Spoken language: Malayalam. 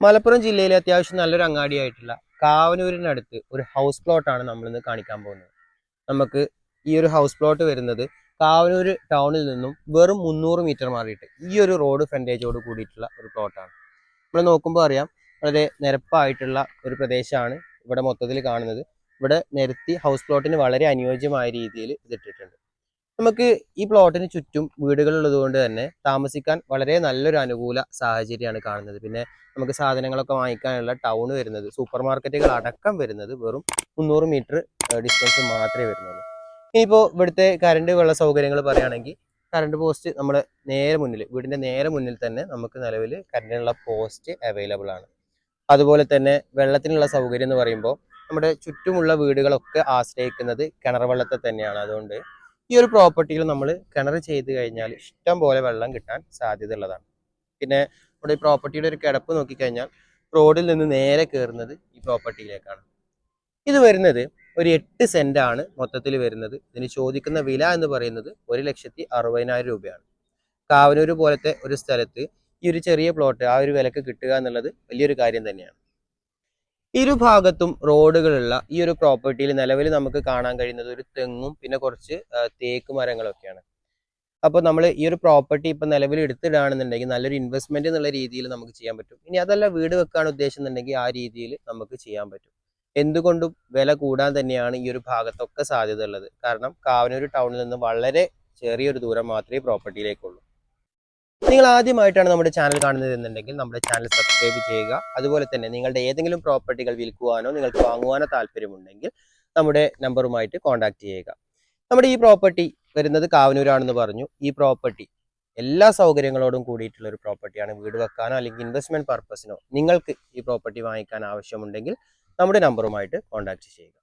മലപ്പുറം ജില്ലയിലെ അത്യാവശ്യം നല്ലൊരു അങ്ങാടിയായിട്ടുള്ള കാവനൂരിനടുത്ത് ഒരു ഹൗസ് പ്ലോട്ടാണ് നമ്മളിന്ന് കാണിക്കാൻ പോകുന്നത്. നമുക്ക് ഈ ഒരു ഹൗസ് പ്ലോട്ട് വരുന്നത് കാവനൂർ ടൗണിൽ നിന്നും വെറും മുന്നൂറ് മീറ്റർ മാറിയിട്ട് ഈ ഒരു റോഡ് ഫ്രണ്ടേജോട് കൂടിയിട്ടുള്ള ഒരു പ്ലോട്ടാണ് നമ്മൾ നോക്കുമ്പോൾ അറിയാം വളരെ നിരപ്പായിട്ടുള്ള ഒരു പ്രദേശമാണ് ഇവിടെ മൊത്തത്തിൽ കാണുന്നത്. ഇവിടെ നിരത്തി ഹൗസ് പ്ലോട്ടിന് വളരെ അനുയോജ്യമായ രീതിയിൽ ഇതിട്ടിട്ടുണ്ട്. നമുക്ക് ഈ പ്ലോട്ടിന് ചുറ്റും വീടുകളുള്ളത് കൊണ്ട് തന്നെ താമസിക്കാൻ വളരെ നല്ലൊരു അനുകൂല സാഹചര്യമാണ് കാണുന്നത്. പിന്നെ നമുക്ക് സാധനങ്ങളൊക്കെ വാങ്ങിക്കാനുള്ള ടൗൺ വരുന്നത് സൂപ്പർ മാർക്കറ്റുകൾ അടക്കം വരുന്നത് വെറും മുന്നൂറ് മീറ്റർ ഡിസ്റ്റൻസ് മാത്രമേ വരുന്നുള്ളൂ. ഇനിയിപ്പോൾ ഇവിടുത്തെ കറണ്ട് വെള്ള സൗകര്യങ്ങൾ പറയുകയാണെങ്കിൽ കറണ്ട് പോസ്റ്റ് നമ്മുടെ നേരെ മുന്നിൽ വീടിന്റെ നേരെ മുന്നിൽ തന്നെ നമുക്ക് നിലവിൽ കറണ്ടിനുള്ള പോസ്റ്റ് അവൈലബിൾ ആണ്. അതുപോലെ തന്നെ വെള്ളത്തിനുള്ള സൗകര്യം എന്ന് പറയുമ്പോൾ നമ്മുടെ ചുറ്റുമുള്ള വീടുകളൊക്കെ ആശ്രയിക്കുന്നത് കിണർ വെള്ളത്തെ തന്നെയാണ്. അതുകൊണ്ട് ഈ ഒരു പ്രോപ്പർട്ടിയിൽ നമ്മൾ കിണർ ചെയ്ത് കഴിഞ്ഞാൽ ഇഷ്ടം പോലെ വെള്ളം കിട്ടാൻ സാധ്യത ഉള്ളതാണ് പിന്നെ നമ്മുടെ ഈ പ്രോപ്പർട്ടിയുടെ ഒരു കിടപ്പ് നോക്കിക്കഴിഞ്ഞാൽ റോഡിൽ നിന്ന് നേരെ കയറുന്നത് ഈ പ്രോപ്പർട്ടിയിലേക്കാണ് ഇത് വരുന്നത് ഒരു എട്ട് സെന്റ് ആണ് മൊത്തത്തിൽ വരുന്നത്. ഇതിന് ചോദിക്കുന്ന വില എന്ന് പറയുന്നത് ഒരു ലക്ഷത്തി അറുപതിനായിരം രൂപയാണ്. കാവനൂർ പോലത്തെ ഒരു സ്ഥലത്ത് ഈ ഒരു ചെറിയ പ്ലോട്ട് ആ ഒരു വിലക്ക് കിട്ടുക എന്നുള്ളത് വലിയൊരു കാര്യം തന്നെയാണ്. ഇരു ഭാഗത്തും റോഡുകളുള്ള ഈ ഒരു പ്രോപ്പർട്ടിയിൽ നിലവിൽ നമുക്ക് കാണാൻ കഴിയുന്നത് ഒരു തെങ്ങും പിന്നെ കുറച്ച് തേക്ക് മരങ്ങളൊക്കെയാണ്. അപ്പോൾ നമ്മൾ ഈ ഒരു പ്രോപ്പർട്ടി ഇപ്പം നിലവിൽ എടുത്തിടുകയാണെന്നുണ്ടെങ്കിൽ നല്ലൊരു ഇൻവെസ്റ്റ്മെന്റ് എന്നുള്ള രീതിയിൽ നമുക്ക് ചെയ്യാൻ പറ്റും. ഇനി അതല്ല വീട് വെക്കാൻ ഉദ്ദേശിക്കുന്നുണ്ടെങ്കിൽ ആ രീതിയിൽ നമുക്ക് ചെയ്യാൻ പറ്റും. എന്തുകൊണ്ടും വില കൂടാൻ തന്നെയാണ് ഈ ഒരു ഭാഗത്തൊക്കെ സാധ്യത ഉള്ളത് കാരണം കാവനൂർ ടൗണിൽ നിന്ന് വളരെ ചെറിയൊരു ദൂരം മാത്രമേ പ്രോപ്പർട്ടിയിലേക്കുള്ളൂ. നിങ്ങൾ ആദ്യമായിട്ടാണ് നമ്മുടെ ചാനൽ കാണുന്നത് എന്നുണ്ടെങ്കിൽ നമ്മുടെ ചാനൽ സബ്സ്ക്രൈബ് ചെയ്യുക. അതുപോലെ തന്നെ നിങ്ങളുടെ ഏതെങ്കിലും പ്രോപ്പർട്ടികൾ വിൽക്കുവാനോ നിങ്ങൾക്ക് വാങ്ങുവാനോ താല്പര്യമുണ്ടെങ്കിൽ നമ്മുടെ നമ്പറുമായിട്ട് കോൺടാക്ട് ചെയ്യുക. നമ്മുടെ ഈ പ്രോപ്പർട്ടി വരുന്നത് കാവനൂരാണെന്ന് പറഞ്ഞു. ഈ പ്രോപ്പർട്ടി എല്ലാ സൗകര്യങ്ങളോടും കൂടിയിട്ടുള്ള ഒരു പ്രോപ്പർട്ടിയാണ്. വീട് വെക്കാനോ അല്ലെങ്കിൽ ഇൻവെസ്റ്റ്മെന്റ് പർപ്പസിനോ നിങ്ങൾക്ക് ഈ പ്രോപ്പർട്ടി വാങ്ങിക്കാൻ ആവശ്യമുണ്ടെങ്കിൽ നമ്മുടെ നമ്പറുമായിട്ട് കോൺടാക്ട് ചെയ്യുക.